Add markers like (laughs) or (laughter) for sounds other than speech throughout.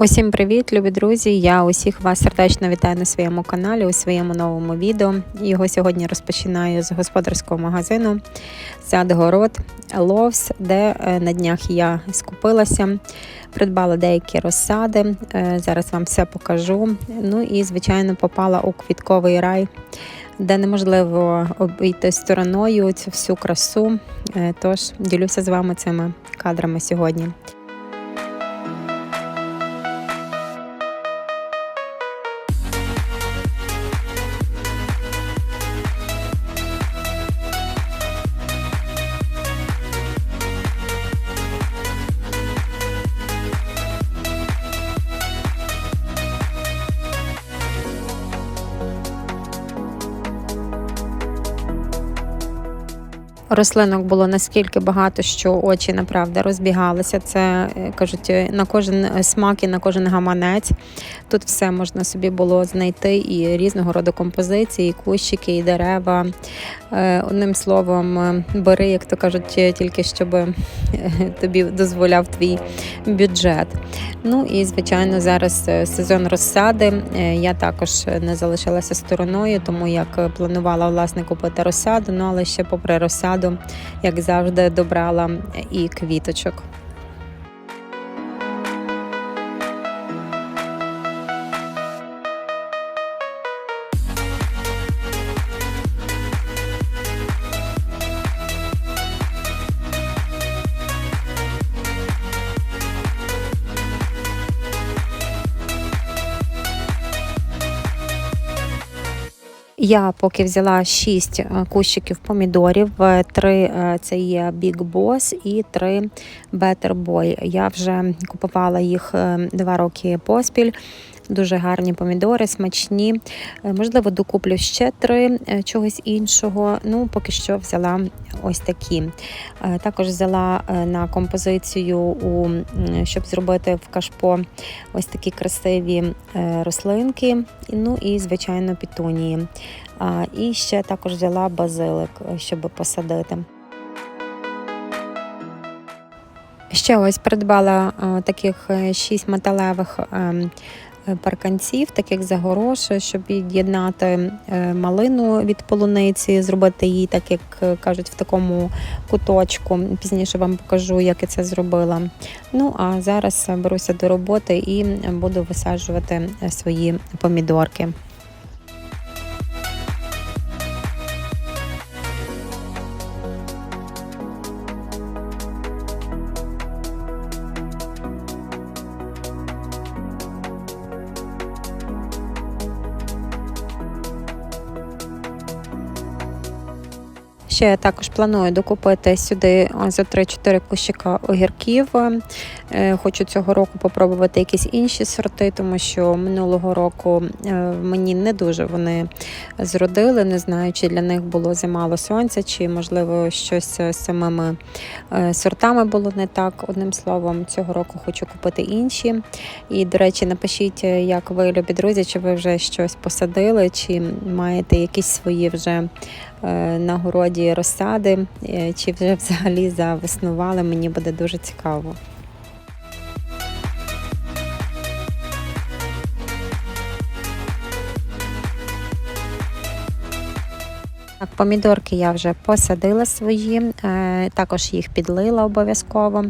Усім привіт, любі друзі! Я усіх вас сердечно вітаю на своєму каналі у своєму новому відео. Його сьогодні розпочинаю з господарського магазину Садгород Ловс, де е, на днях я скупилася, придбала деякі розсади. Е, Зараз вам все покажу. Ну і, звичайно, попала у квітковий рай. Де неможливо обійти стороною цю всю красу. Е, Тож ділюся з вами цими кадрами сьогодні. Рослинок було наскільки багато, що очі направда розбігалися. Це е, кажуть на кожен смак і на кожен гаманець. Тут все можна собі було знайти і різного роду композиції, і кущики, і дерева. Е, Одним словом, е, бери, як то кажуть, тільки щоб е, тобі дозволяв твій бюджет. Ну і звичайно, зараз е, сезон розсади. Е, Я також не залишилася стороною, тому як планувала власне купити розсаду, ну але ще попри розсаду, як завжди, добрала і квіточок. Я поки взяла 6 кущиків помідорів, 3 це є Big Boss і 3 Better Boy. Я вже купувала їх 2 роки поспіль. Дуже гарні помідори, смачні. Е, Можливо, докуплю ще три е, чогось іншого. Ну, поки що взяла ось такі. Е, Також взяла на композицію, у, щоб зробити в кашпо ось такі красиві рослинки. Ну і, звичайно, пітунії. І ще також взяла базилик, щоб посадити. Ще ось придбала таких шість металевих ем, парканців, таких загорош, щоб від'єднати е, малину від полуниці, зробити її, так як е, кажуть, в такому куточку. Пізніше вам покажу, як я це зробила. Ну а зараз е, беруся до роботи і буду висаджувати е, свої помідорки. Ще я також планую докупити сюди за 3-4 кущика огірків. Е, Хочу цього року попробувати якісь інші сорти, тому що минулого року е, мені не дуже вони зродили. Не знаю, чи для них було замало сонця, чи можливо щось з самими е, сортами було не так. Одним словом, цього року хочу купити інші. І, до речі, напишіть, е, як ви, любі друзі, чи ви вже щось посадили, чи маєте якісь свої вже е, на городі розсади, е, чи вже взагалі завеснували. Мені буде дуже цікаво. Так, помідорки я вже посадила свої, е, також їх підлила обов'язково.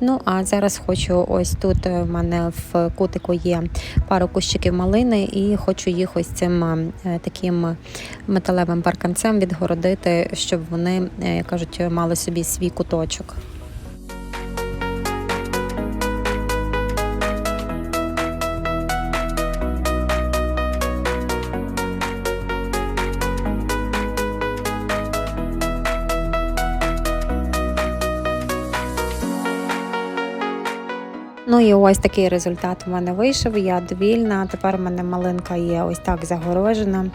Ну а зараз хочу ось тут е, в мене в кутику є пару кущиків малини, і хочу їх ось цим е, таким металевим парканцем відгородити, щоб вони, кажуть, мали собі свій куточок. Ну і ось такий результат в мене вийшов. Я довільна. Тепер в мене малинка є ось так загорожена,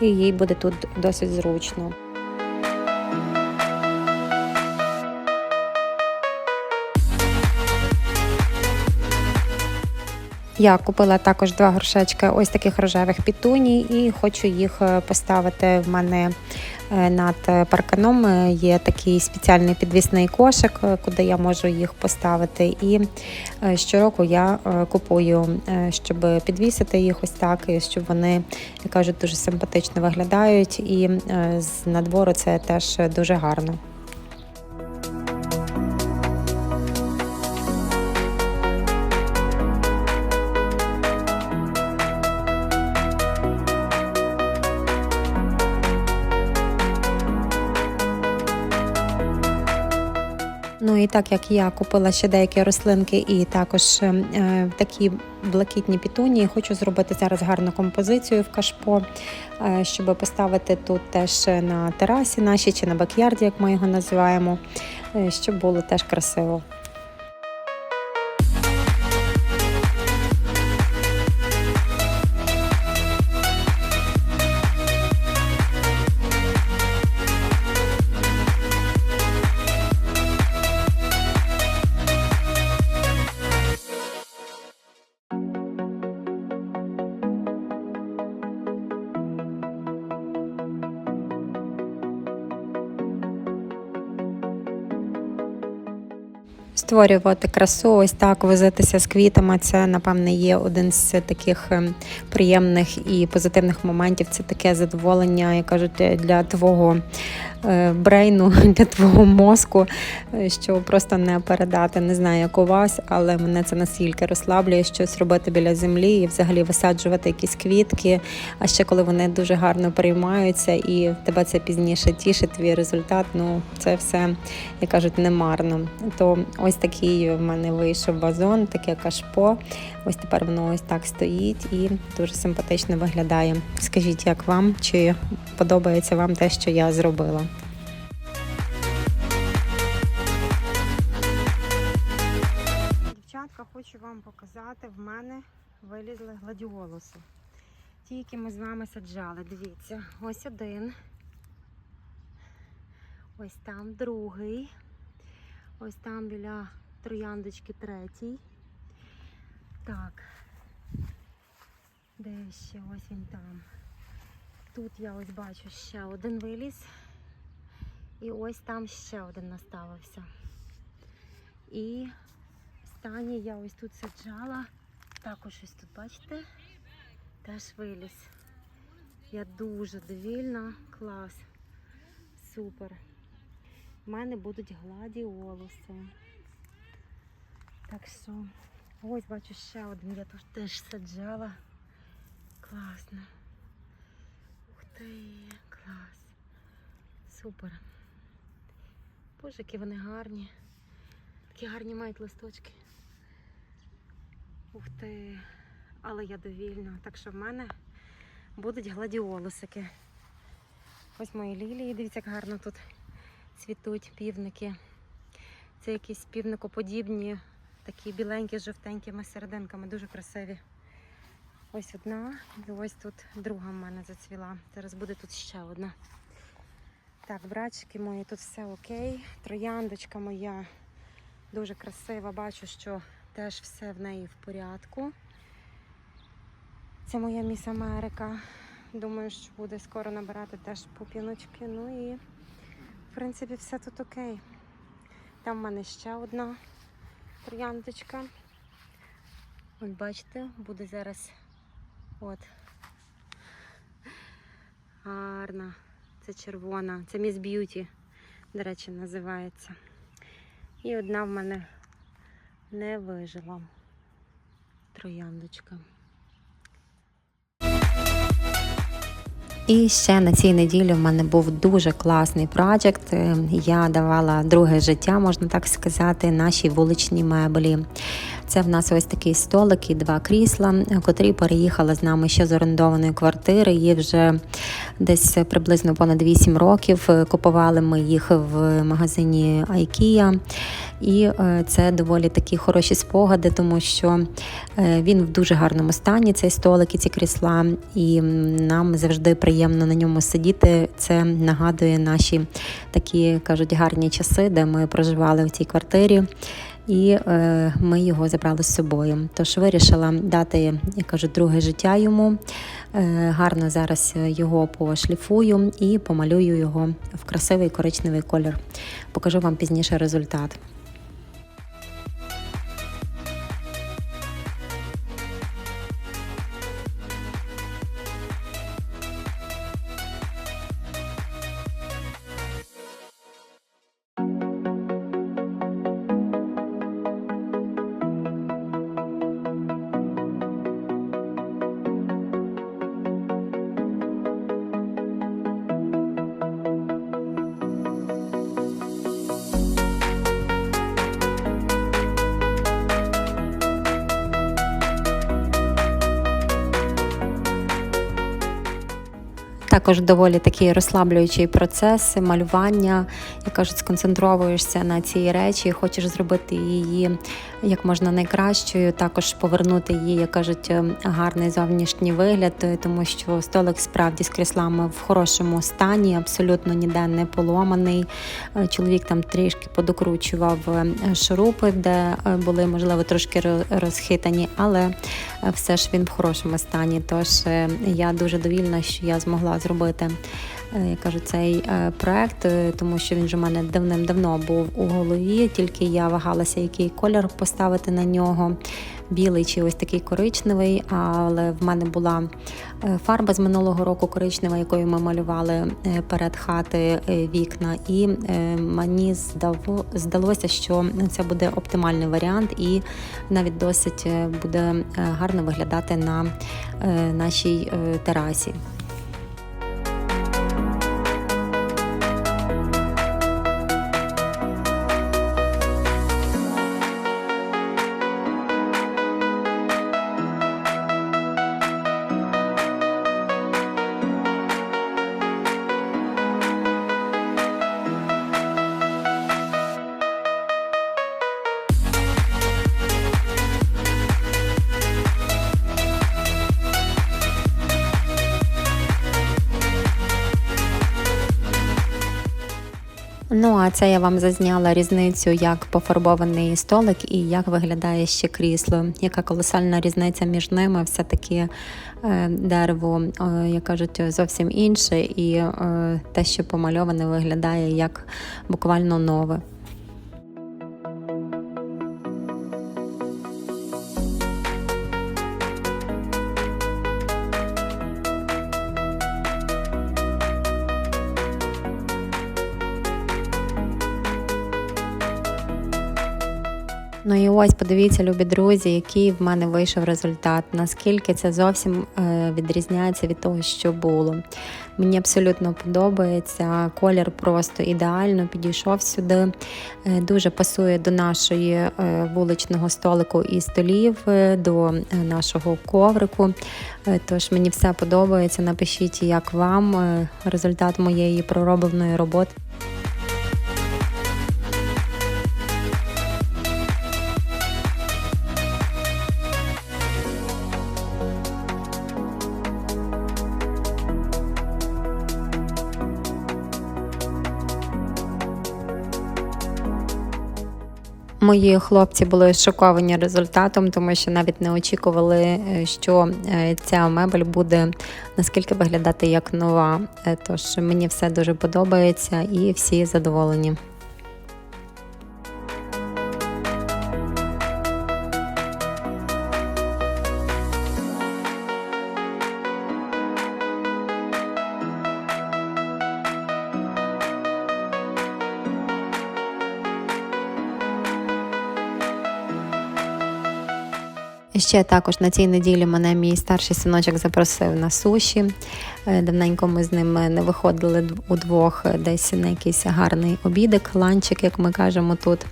і їй буде тут досить зручно. Я купила також два горшечки ось таких рожевих пітуній і хочу їх е, поставити в мене е, над парканом. Е, Є такий спеціальний підвісний кошик, куди я можу їх поставити. І щороку я купую, щоб підвісити їх ось так, і щоб вони, як кажуть, дуже симпатично виглядають. І з надвору це теж дуже гарно. Так як я купила ще деякі рослинки і також е, такі блакитні пітунії, хочу зробити зараз гарну композицію в кашпо, е, щоб поставити тут теж на терасі нашій чи на бакярді, як ми його називаємо, е, щоб було теж красиво. Створювати красу, ось так возитися з квітами. Це, напевне, є один з таких ем, приємних і позитивних моментів. Це таке задоволення, як кажуть, для твого е, брейну, (laughs) для твого мозку, е, що просто не передати. Не знаю, як у вас, але мене це настільки розслаблює, щось робити біля землі і взагалі висаджувати якісь квітки. А ще коли вони дуже гарно приймаються і тебе це пізніше тішить, твій результат. Ну це все, як кажуть, не марно. То ось такий в мене вийшов вазон, таке кашпо. Ось тепер воно ось так стоїть і дуже симпатично виглядає. Скажіть, як вам, чи подобається вам те, що я зробила? Дівчатка, хочу вам показати, в мене вилізли гладіолуси. Ті, які ми з вами саджали. Дивіться, ось один. Ось там другий. Ось там біля трояндочки третій. Так. Де ще? Ось він там. Тут я ось бачу ще один виліз. І ось там ще один наставився. І останній я ось тут саджала. Також ось тут, бачите? Теж виліз. Я дуже довільна. Клас. Супер. У мене будуть гладіолуси. Так що, ось бачу ще один, я тут теж саджала. Класно. Ух ти, клас. Супер. Боже, які вони гарні. Такі гарні мають листочки. Ух ти. Але я довільна. Так що в мене будуть гладіолусики. Ось мої лілії, дивіться, як гарно тут цвітуть півники. Це якісь півникоподібні, такі біленькі, з жовтенькими серединками, дуже красиві. Ось одна, і ось тут друга в мене зацвіла. Зараз буде тут ще одна. Так, братчики мої, тут все окей. Трояндочка моя дуже красива. Бачу, що теж все в неї в порядку. Це моя міс Америка. Думаю, що буде скоро набирати теж пупіночки. Ну і принципі все тут окей. Там в мене ще одна трояндочка. От бачите, буде зараз от. Гарна. Це червона. Це Miss Beauty, до речі, називається. І одна в мене не вижила. Трояндочка. І ще на цій неділі в мене був дуже класний проєкт. Я давала друге життя, можна так сказати, нашій вуличній меблі. Це в нас ось такий столик і два крісла, котрі переїхали з нами ще з орендованої квартири. Є вже десь приблизно понад 8 років. Купували ми їх в магазині IKEA. І е, це доволі такі хороші спогади, тому що е, він в дуже гарному стані, цей столик і ці крісла, і нам завжди приємно на ньому сидіти. Це нагадує наші такі кажуть гарні часи, де ми проживали в цій квартирі. і е, ми його забрали з собою. Тож вирішила дати, як кажуть, друге життя йому. Е, гарно зараз його пошліфую і помалюю його в красивий коричневий колір. Покажу вам пізніше результат. Також доволі такий розслаблюючий процес малювання. Як кажуть, сконцентровуєшся на цій речі, хочеш зробити її як можна найкращою, також повернути її, як кажуть, гарний зовнішній вигляд, тому що столик справді з кріслами в хорошому стані, абсолютно ніде не поломаний. Е, чоловік там трішки подокручував е, шурупи, де е, були, можливо, трошки розхитані, але все ж він в хорошому стані. Тож я дуже довільна, що я змогла зробити я кажу, цей е, проект, е, тому що він вже в мене давним-давно був у голові, тільки я вагалася, який колір поставити на нього. Білий чи ось такий коричневий, але в мене була е, фарба з минулого року коричнева, якою ми малювали перед хати вікна, і мені здалося, що це буде оптимальний варіант, і навіть досить буде гарно виглядати на нашій терасі. Це я вам зазняла різницю, як пофарбований столик і як виглядає ще крісло. Яка колосальна різниця між ними, все-таки е, дерево, е, як кажуть, зовсім інше, і е, те, що помальоване, виглядає як буквально нове. Ну і ось подивіться, любі друзі, який в мене вийшов результат. Наскільки це зовсім е, відрізняється від того, що було. Мені абсолютно подобається. Колір просто ідеально підійшов сюди. Е, дуже пасує до нашої е, вуличного столику і столів, до нашого коврику. Тож мені все подобається. Напишіть, як вам результат моєї проробленої роботи. Мої хлопці були шоковані результатом, тому що навіть не очікували, е, що е, ця мебель буде наскільки виглядати як нова. Е, тож мені все дуже подобається і всі задоволені. Ще також на цій неділі мене мій старший синочок запросив на суші. Е, давненько ми з ним не виходили удвох десь на якийсь гарний обідик, ланчик, як ми кажемо тут.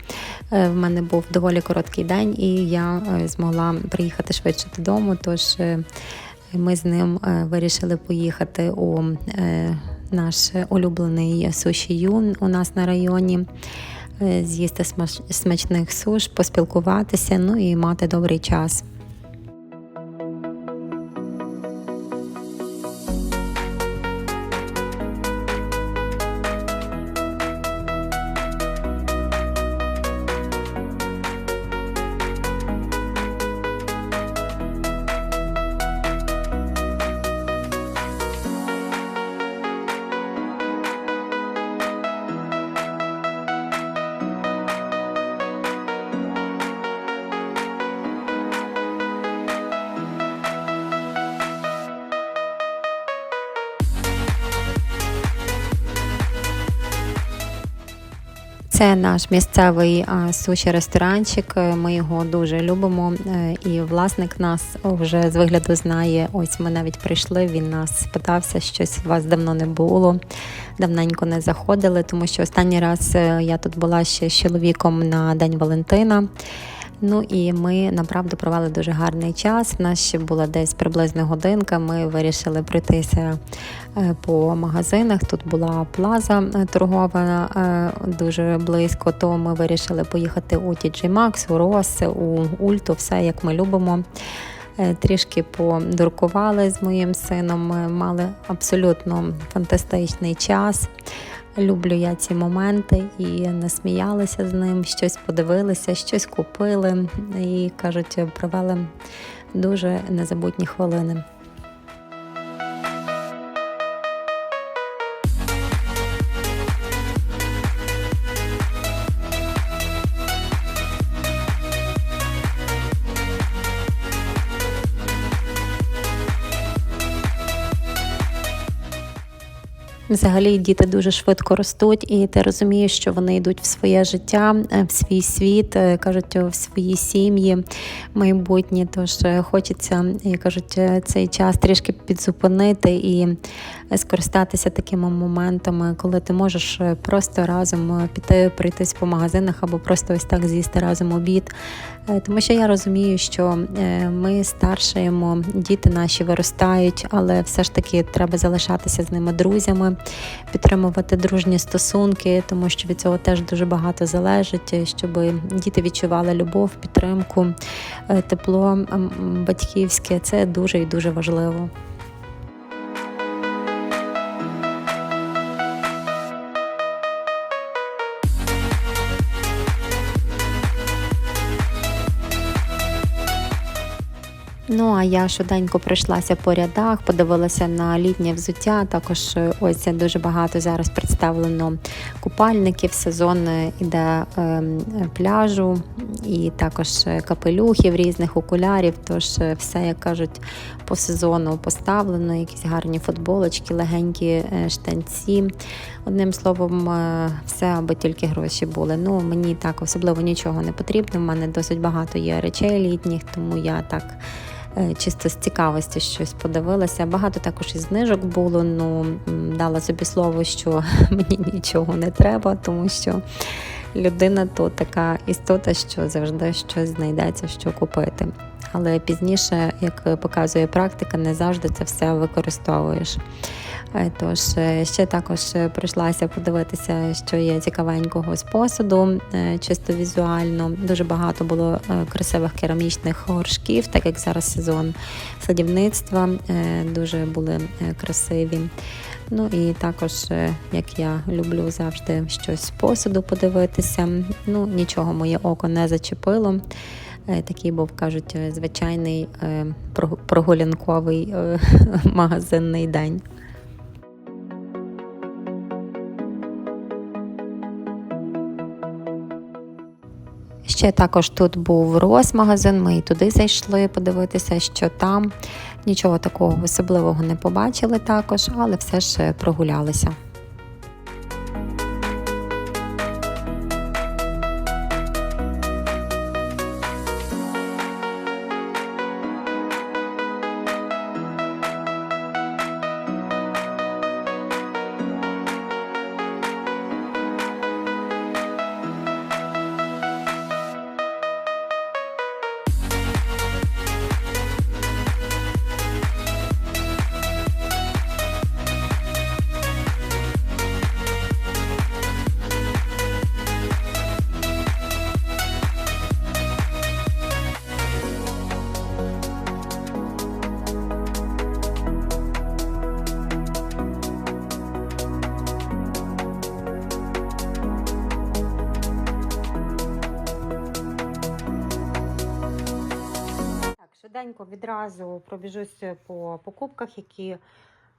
Е, в мене був доволі короткий день, і я е, змогла приїхати швидше додому. Тож ми з ним вирішили поїхати у наш улюблений суші юн у нас на районі. З'їсти смачних суш, поспілкуватися, ну і мати добрий час. Це наш місцевий суші-ресторанчик. Е, Ми його дуже любимо. е, І власник нас вже з вигляду знає. Ось ми навіть прийшли. Він нас спитався, щось у вас давно не було. Давненько не заходили, тому що останній раз е, я тут була ще з чоловіком на День Валентина. Ну і ми направду провели дуже гарний час. У нас ще була десь приблизно годинка. Ми вирішили пройтися е, по магазинах. Тут була плаза е, торгова е, дуже близько. То ми вирішили поїхати у TJ Maxx, у Ross, у Ульту, все як ми любимо. Трішки подуркували з моїм сином. Ми мали абсолютно фантастичний час. Люблю я ці моменти і насміялися з ним, щось подивилися, щось купили і кажуть, провели дуже незабутні хвилини. Взагалі діти дуже швидко ростуть, і ти розумієш, що вони йдуть в своє життя, е, в свій світ, е, кажуть, в свої сім'ї майбутні. Тож е, хочеться, як кажуть, е, цей час трішки підзупинити і е, скористатися такими моментами, коли ти можеш е, просто разом е, піти, пройтись по магазинах або просто ось так з'їсти разом обід. Е, Тому що я розумію, що е, ми старшаємо, діти наші виростають, але все ж таки треба залишатися з ними друзями, підтримувати дружні стосунки, тому що від цього теж дуже багато залежить, е, щоб діти відчували любов, підтримку, тепло батьківське. Це дуже і дуже важливо. Ну а я швиденько пройшлася по рядах, подивилася на літнє взуття. Також е, ось дуже багато зараз представлено купальників. Сезон е, іде ем, пляжу, і також е, капелюхів різних окулярів. Тож е, все, як кажуть, по сезону поставлено. Якісь гарні футболочки, легенькі е, штанці. Одним словом, е, все, аби тільки гроші були. Ну мені так особливо нічого не потрібно. У мене досить багато є речей літніх, тому я так. Е, Чисто з цікавості щось подивилася. Багато також і знижок було. Ну дала собі слово, що (laughs) мені нічого не треба, тому що людина то така істота, що завжди щось знайдеться, що купити. Але пізніше, як показує практика, не завжди це все використовуєш. Е, Тож е, ще також е, прийшлася подивитися, що є цікавенького з посуду, чисто візуально. Дуже багато було красивих керамічних горшків, так як зараз сезон садівництва, дуже були красиві. Ну і також, як я люблю завжди щось з посуду подивитися. Ну, нічого моє око не зачепило. Е, Такий був, кажуть, е, звичайний е, прогулянковий (laughs) магазинний день. Ще також тут був Рос-магазин, ми і туди зайшли подивитися, що там. Нічого такого особливого не побачили також, але все ж прогулялися. Відразу пробіжусь по покупках, які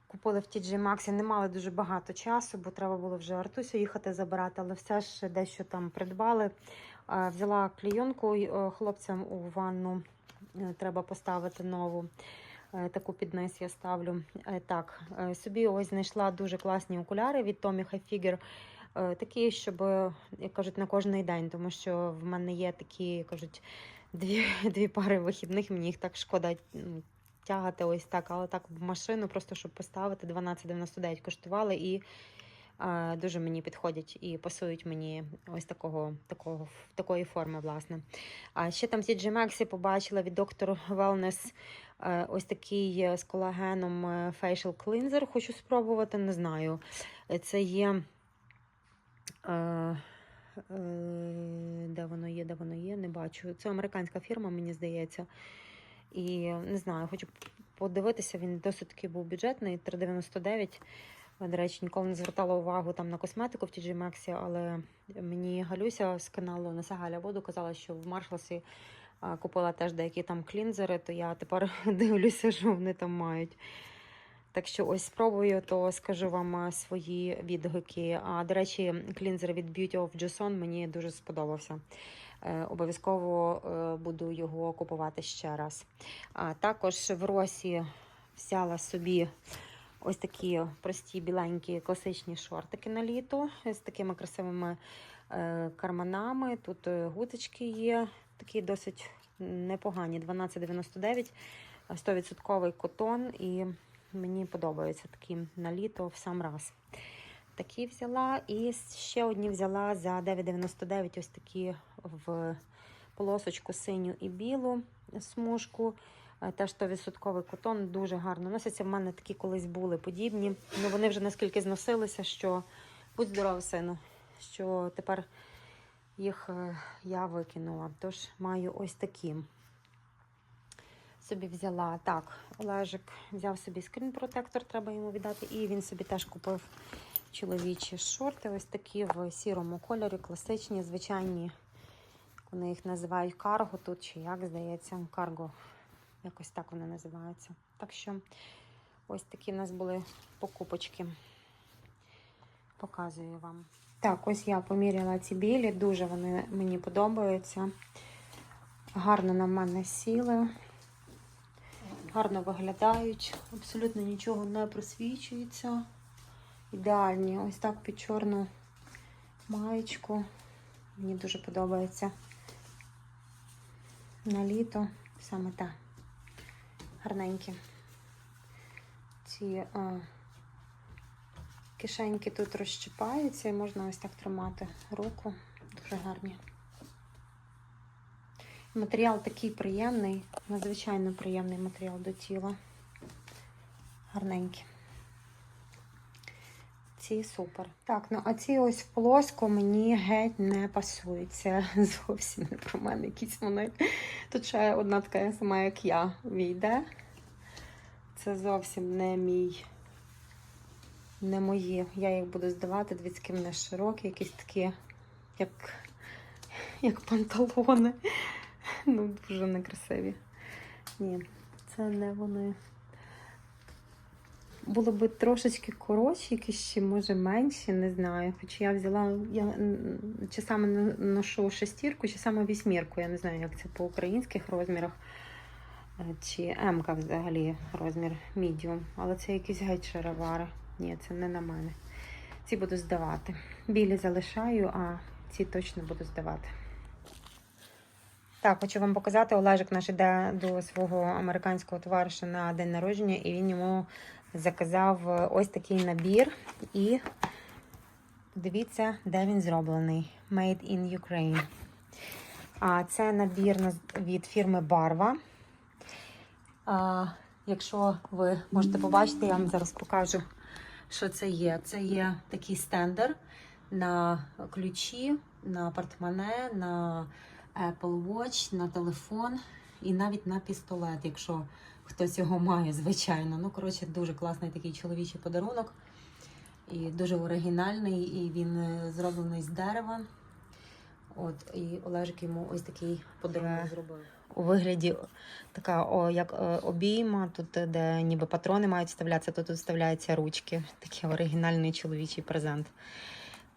купили в TJ Maxx. Не мали дуже багато часу, бо треба було вже Артусю їхати забирати, але все ж дещо там придбали. Е, Взяла клійонку е, хлопцям у ванну. Е, Треба поставити нову. Е, Таку під низ я ставлю. Е, Так, е, собі ось знайшла дуже класні окуляри від Tommy Hilfiger. Е, Такі, щоб, е, як кажуть, на кожний день, тому що в мене є такі, кажуть, дві, (laughs) дві пари вихідних, мені їх так шкода ну, тягати ось так, але так в машину, просто щоб поставити 12,99 коштували і е, дуже мені підходять і пасують мені ось такого, такого, такої форми, власне. А ще там TJ Maxx побачила від Dr. Wellness е, ось такий з колагеном е, facial cleanser. Хочу спробувати, не знаю. Це є. Е, е, де воно є, де воно є, не бачу. Це американська фірма, мені здається. І не знаю, хочу подивитися, він досить таки був бюджетний, 3,99. До речі, ніколи не звертала увагу там на косметику в TJ Maxx, але мені Галюся з каналу Неса Воду казала, що в Маршалсі купила теж деякі там клінзери, то я тепер (laughs) дивлюся, що вони там мають. Так що ось спробую, то скажу вам свої відгуки. А до речі, клінзер від Beauty of Joseon мені дуже сподобався. Е, обов'язково е, буду його купувати ще раз. А також в Росі взяла собі ось такі прості біленькі класичні шортики на літо з такими красивими е, карманами. Тут е, є, такі досить непогані. 12,99, 100% котон. І мені подобаються такі на літо в сам раз. Такі взяла. І ще одні взяла за 9,99 ось такі в полосочку синю і білу смужку. Е, Теж 100% котон дуже гарно носиться. В мене такі колись були подібні. Ну вони вже наскільки зносилися, що будь здоровий, сину, що тепер їх е, я викинула. Тож маю ось такі. Собі взяла так, Олежик взяв собі скрін-протектор, треба йому віддати, і він собі теж купив чоловічі шорти, ось такі в сірому кольорі, класичні, звичайні. як Вони їх називають карго тут, чи як здається, карго. Якось так вони називаються. Так що ось такі в нас були покупочки. Показую вам. Так, ось я поміряла ці білі, дуже вони мені подобаються. Гарно на мене сіли. Гарно виглядають, абсолютно нічого не просвічується. Ідеальні. Ось так під чорну маєчку. Мені дуже подобається. На літо саме те. Гарненькі. Ці а, кишеньки тут розчіпаються і можна ось так тримати руку. Дуже гарні. Матеріал такий приємний, надзвичайно приємний матеріал до тіла. Гарненький. Ці супер. Так, ну а ці ось в полоску мені геть не пасують. Це (laughs) зовсім не про мене якісь вони. Тут ще одна така сама, як я, війде. Це зовсім не мій, не мої. Я їх буду здавати, які вони широкі, якісь такі, як, як панталони. Ну, дуже некрасиві. Ні, це не вони. Було б трошечки коротші, якісь ще, може, менші, не знаю. Хоча я взяла, я чи саме ношу шестірку, чи саме вісьмірку. Я не знаю, як це по українських розмірах. Е, Чи М-ка взагалі розмір мідіум. Але це якісь геть шаровари. Ні, це не на мене. Ці буду здавати. Білі залишаю, а ці точно буду здавати. Так, хочу вам показати, Олежик наш іде до свого американського товариша на день народження, і він йому заказав е, ось такий набір. І дивіться, де він зроблений. Made in Ukraine. А це набір від фірми Barva. Якщо ви можете побачити, я вам зараз покажу, що це є. Це є такий стендер на ключі, на портмоне, на Apple Watch, на телефон і навіть на пістолет, якщо хтось його має, звичайно. Ну, коротше, дуже класний такий чоловічий подарунок. І дуже оригінальний, і він е, зроблений з дерева. От, і Олежик йому ось такий подарунок зробив. У вигляді така, о, як е, обійма, тут, е, де ніби патрони мають вставлятися, то тут вставляються ручки. Такий оригінальний чоловічий презент.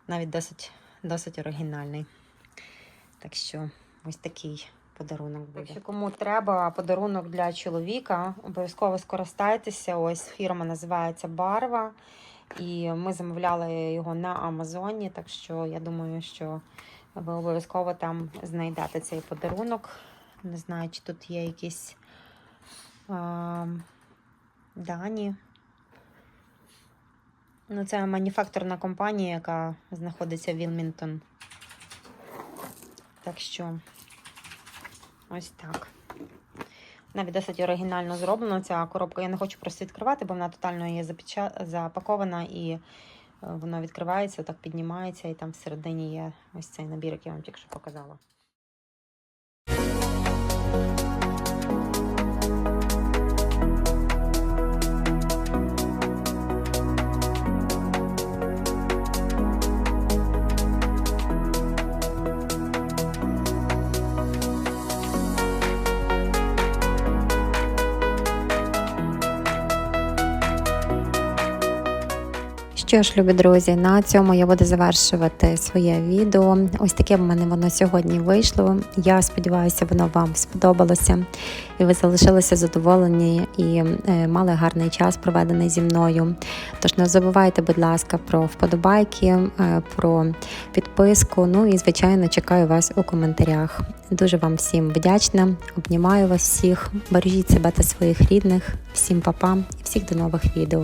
Навіть досить, досить оригінальний. Так що ось такий подарунок буде. Якщо кому треба подарунок для чоловіка, обов'язково скористайтеся. Ось фірма називається Барва. І ми замовляли його на Амазоні, так що я думаю, що ви обов'язково там знайдете цей подарунок. Не знаю, чи тут є якісь а, дані. Ну, це маніфакторна компанія, яка знаходиться в Вілмінтон. Так що ось так. Навіть досить оригінально зроблена ця коробка. Я не хочу просто відкривати, бо вона тотально є запакована і е, воно відкривається, так піднімається, і там всередині є ось цей набір, який я вам тільки що показала. Що ж, любі друзі, на цьому я буду завершувати своє відео. Ось таке в мене воно сьогодні вийшло. Я сподіваюся, воно вам сподобалося, і ви залишилися задоволені і е, мали гарний час проведений зі мною. Тож не забувайте, будь ласка, про вподобайки, е, про підписку. Ну і звичайно чекаю вас у коментарях. Дуже вам всім вдячна. Обнімаю вас всіх. Бережіть себе та своїх рідних. Всім па-па і всіх до нових відео.